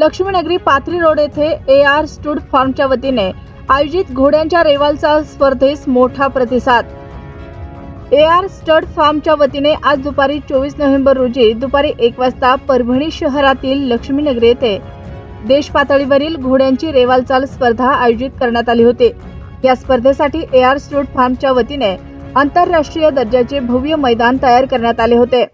लक्ष्मीनगरी Pathri road येथे ए R स्टूड फार्मच्या वतीने आयोजित घोड्यांच्या रेवालचा स्पर्धेस मोठा प्रतिसाद. ए आर स्टड फार्मच्या वतीने आज दुपारी चोवीस नोव्हेंबर रोजी दुपारी एक वाजता परभणी शहरातील लक्ष्मीनगर येथे देश पातळीवरील घोड्यांची रेवालचाल स्पर्धा आयोजित करण्यात आली होती. या स्पर्धेसाठी ए आर स्टूड फार्मच्या वतीने आंतरराष्ट्रीय दर्जाचे भव्य मैदान तयार करण्यात आले होते.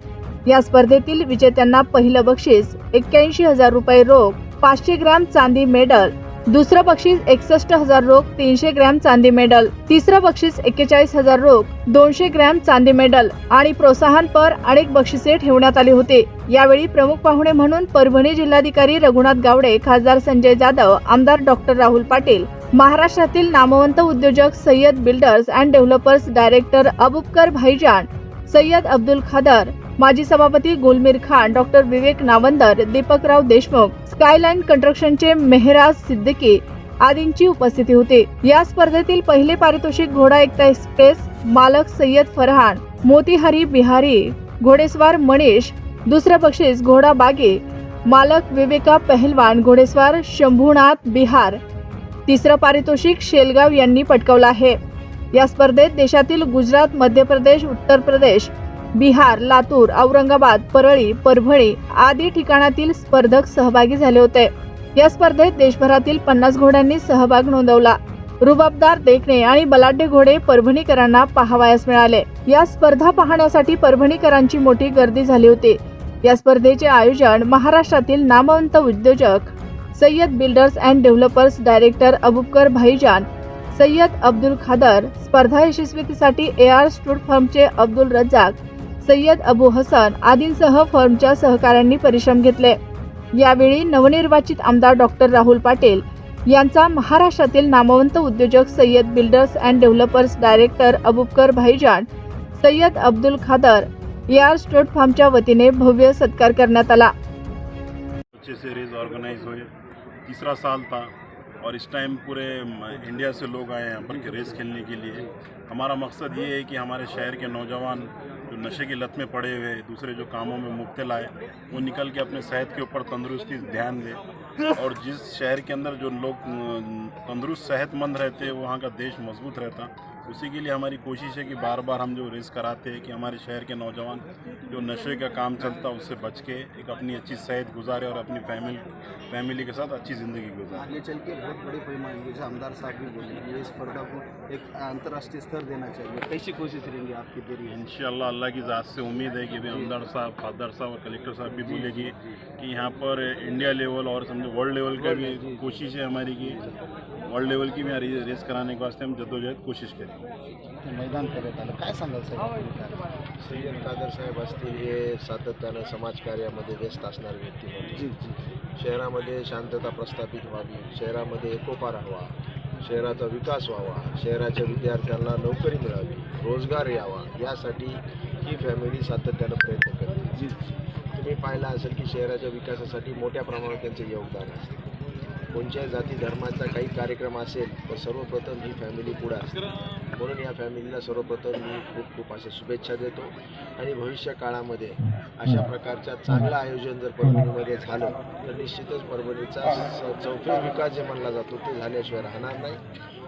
या स्पर्धेतील विजेत्यांना पहिलं बक्षीस एक्क्याऐंशी हजार रुपये रोख पाचशे ग्रॅम चांदी मेडल दुसरं बक्षीस एकसष्ट हजार रोख तीनशे ग्रॅम चांदी मेडल तिसरं बक्षीस एक्केचाळीस हजार रोख दोनशे ग्रॅम चांदी मेडल आणि प्रोत्साहनपर अनेक बक्षिसे ठेवण्यात आली होती. यावेळी प्रमुख पाहुणे म्हणून परभणी जिल्हाधिकारी रघुनाथ गावडे खासदार संजय जाधव आमदार डॉक्टर राहुल पाटील महाराष्ट्रातील नामवंत उद्योजक Sayyad Builders and Developers director Abubakar Bhaijan Sayyad Abdul Khadar माजी सभापती गुलमीर खान डॉक्टर विवेक नावंदर दीपकराव देशमुख स्कायलाईन कंस्ट्रक्शनचे मेहराज सिद्दीकी आदींची उपस्थिती होती. या स्पर्धेतील पहिले पारितोषिक घोडा एकता एक्सप्रेस मालक सय्यद फरहान मोतीहारी बिहारी घोडेस्वार मनीष दुसरं बक्षीस घोडा बागे मालक विवेका पहलवान घोडेस्वार शंभूनाथ बिहार. तिसरं पारितोषिक शेलगाव यांनी पटकवलं आहे. या स्पर्धेत देशातील गुजरात मध्य प्रदेश उत्तर प्रदेश बिहार लातूर औरंगाबाद परळी परभणी आदी ठिकाणातील स्पर्धक सहभागी झाले होते. या स्पर्धेत देशभरातील पन्नास घोड्यांनी सहभाग नोंदवला. रुबाबदार देखणे आणि बलाढ्य घोडे परभणीकरांना पाहावयास मिळाले. या स्पर्धा पाहण्यासाठी परभणीकरांची मोठी गर्दी झाली होती. या स्पर्धेचे आयोजन महाराष्ट्रातील नामवंत उद्योजक Sayyad Builders and Developers director Abubakar Bhaijan Sayyad Abdul Khadar स्पर्धा यशस्वीतेसाठी ए आर स्टूड फर्मचे अब्दुल रजाक सय्यद अबू हसन आदींसह फर्मच्या सहकाऱ्यांनी परिश्रम घेतले. यावेळी नवनिर्वाचित आमदार डॉक्टर राहुल पाटील यांचा महाराष्ट्रातील नामवंत उद्योजक Sayyad Builders and Developers director Abubakar Bhaijan Sayyad Abdul Khadar A R stood फार्मच्या वतीने भव्य सत्कार करण्यात आला. तिसरा साल था और इस टाइम पूरे इंडिया से लोग आए हैं यहाँ पर रेस खेलने के लिए। हमारा मकसद ये है कि हमारे शहर के नौजवान जो नशे की लत में पड़े हुए, दूसरे जो कामों में मुबतला है वो निकल के अपने सेहत के ऊपर तंदुरुस्ती, ध्यान दें। और जिस शहर के अंदर जो लोग तंदुरुस्त, सेहतमंद रहते हैं वहाँ का देश मज़बूत रहता। उसी के लिए हमारी कोशिश है कि बार बार हम जो रेस कराते हैं कि हमारे शहर के नौजवान जो नशे का काम चलता है उससे बच के एक अपनी अच्छी सेहत गुजारे और अपनी फैमिली फैमिली के साथ अच्छी ज़िंदगी गुजारे। आगे चल के बहुत बड़े पैमाने जैसे आमदार साहब भी बोले ये स्पर्धा को एक अंतर्राष्ट्रीय स्तर देना चाहिए। कैसी कोशिश रहेंगी आपकी पूरी? इंशाल्लाह अल्लाह की ज़ात से उम्मीद है कि भी आमदार साहब खासदार साहब और कलेक्टर साहब भी बोलेगी कि यहाँ पर इंडिया लेवल और समझो वर्ल्ड लेवल का भी कोशिश है हमारी कि वर्ल्ड लेवल की भी रेस कराने के वास्ते हम जद्दोजहद कोशिश करेंगे मैदान करत आलं. काय सांगाल साहेब सय्यद कादर साहेब असतील हे सातत्यानं समाजकार्यामध्ये व्यस्त असणारे व्यक्ती जी जी. शहरामध्ये शांतता प्रस्थापित व्हावी शहरामध्ये एकोपा राहावा शहराचा विकास व्हावा शहराच्या विद्यार्थ्यांना नोकरी मिळावी रोजगार यावा यासाठी ही फॅमिली सातत्यानं प्रयत्न करते. जी. तुम्ही पाहिलं असेल की शहराच्या विकासासाठी मोठ्या प्रमाणात त्यांचे योगदान असते. कोणत्याही जाती धर्माचा काही कार्यक्रम असेल तर सर्वप्रथम ही फॅमिली पुढे असते. म्हणून या फॅमिलीला सर्वप्रथम मी खूप खूप अशा शुभेच्छा देतो. आणि भविष्य काळामध्ये अशा प्रकारच्या चांगलं आयोजन जर परभणीमध्ये झालं तर निश्चितच परभणीचा स- विकास जे म्हणला जातो ते झाल्याशिवाय राहणार नाही.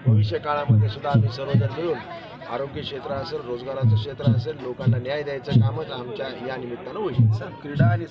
भविष्य काळामध्ये सुद्धा आम्ही सर्वजण मिळून आरोग्य क्षेत्र असेल रोजगाराचं क्षेत्र असेल लोकांना न्याय द्यायचं कामच आमच्या या निमित्तानं होईल. सर क्रीडा आणि